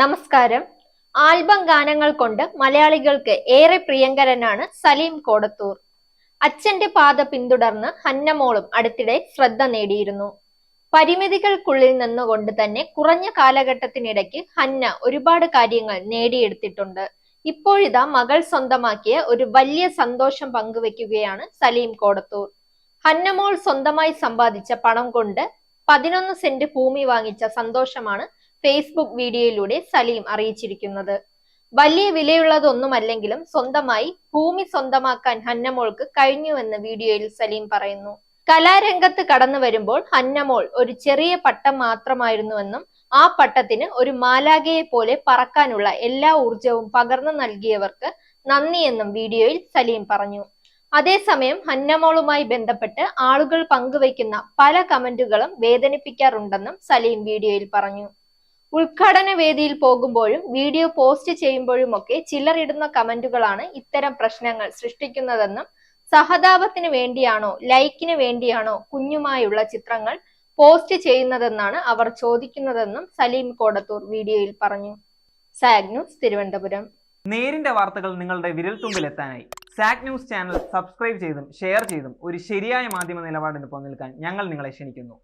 നമസ്കാരം. ആൽബം ഗാനങ്ങൾ കൊണ്ട് മലയാളികൾക്ക് ഏറെ പ്രിയങ്കരനാണ് സലീം കോടത്തൂർ. അച്ഛന്റെ പാത പിന്തുടർന്ന് ഹന്നമോളും അടുത്തിടെ ശ്രദ്ധ നേടിയിരുന്നു. പരിമിതികൾക്കുള്ളിൽ നിന്നുകൊണ്ട് തന്നെ കുറഞ്ഞ കാലഘട്ടത്തിനിടയ്ക്ക് ഹന്ന ഒരുപാട് കാര്യങ്ങൾ നേടിയെടുത്തിട്ടുണ്ട്. ഇപ്പോഴിതാ മകൾ സ്വന്തമാക്കിയ ഒരു വലിയ സന്തോഷം പങ്കുവെക്കുകയാണ് സലീം കോടത്തൂർ. ഹന്നമോൾ സ്വന്തമായി സമ്പാദിച്ച പണം കൊണ്ട് പതിനൊന്ന് സെന്റ് ഭൂമി വാങ്ങിച്ച സന്തോഷമാണ് ഫേസ്ബുക്ക് വീഡിയോയിലൂടെ സലീം അറിയിച്ചിരിക്കുന്നത്. വലിയ വിലയുള്ളതൊന്നുമല്ലെങ്കിലും സ്വന്തമായി ഭൂമി സ്വന്തമാക്കാൻ ഹന്നമോൾക്ക് കഴിഞ്ഞുവെന്ന് വീഡിയോയിൽ സലീം പറയുന്നു. കലാരംഗത്ത് കടന്നു വരുമ്പോൾ ഹന്നമോൾ ഒരു ചെറിയ പട്ടം മാത്രമായിരുന്നുവെന്നും ആ പട്ടത്തിന് ഒരു മാലാകയെ പോലെ പറക്കാനുള്ള എല്ലാ ഊർജവും പകർന്നു നൽകിയവർക്ക് നന്ദിയെന്നും വീഡിയോയിൽ സലീം പറഞ്ഞു. അതേസമയം ഹന്നമോളുമായി ബന്ധപ്പെട്ട് ആളുകൾ പങ്കുവയ്ക്കുന്ന പല കമന്റുകളും വേദനിപ്പിക്കാറുണ്ടെന്നും സലീം വീഡിയോയിൽ പറഞ്ഞു. ഉദ്ഘാടന വേദിയിൽ പോകുമ്പോഴും വീഡിയോ പോസ്റ്റ് ചെയ്യുമ്പോഴുമൊക്കെ ചിലർ ഇടുന്ന കമന്റുകളാണ് ഇത്തരം പ്രശ്നങ്ങൾ സൃഷ്ടിക്കുന്നതെന്നും സഹതാപത്തിന് വേണ്ടിയാണോ ലൈക്കിന് വേണ്ടിയാണോ കുഞ്ഞുമായുള്ള ചിത്രങ്ങൾ പോസ്റ്റ് ചെയ്യുന്നതെന്നാണ് അവർ ചോദിക്കുന്നതെന്നും സലീം കോടത്തൂർ വീഡിയോയിൽ പറഞ്ഞു. Zag news Thiruvananthapuram. നേരിന്റെ വാർത്തകൾ നിങ്ങളുടെ വിരൽത്തുമ്പിൽ എത്താനായി സാഗ് ന്യൂസ് ചാനൽ സബ്സ്ക്രൈബ് ചെയ്തും ഷെയർ ചെയ്തും ഒരു ശരിയായ മാധ്യമ നിലപാടിന് നിൽക്കാൻ ഞങ്ങൾ നിങ്ങളെ ക്ഷണിക്കുന്നു.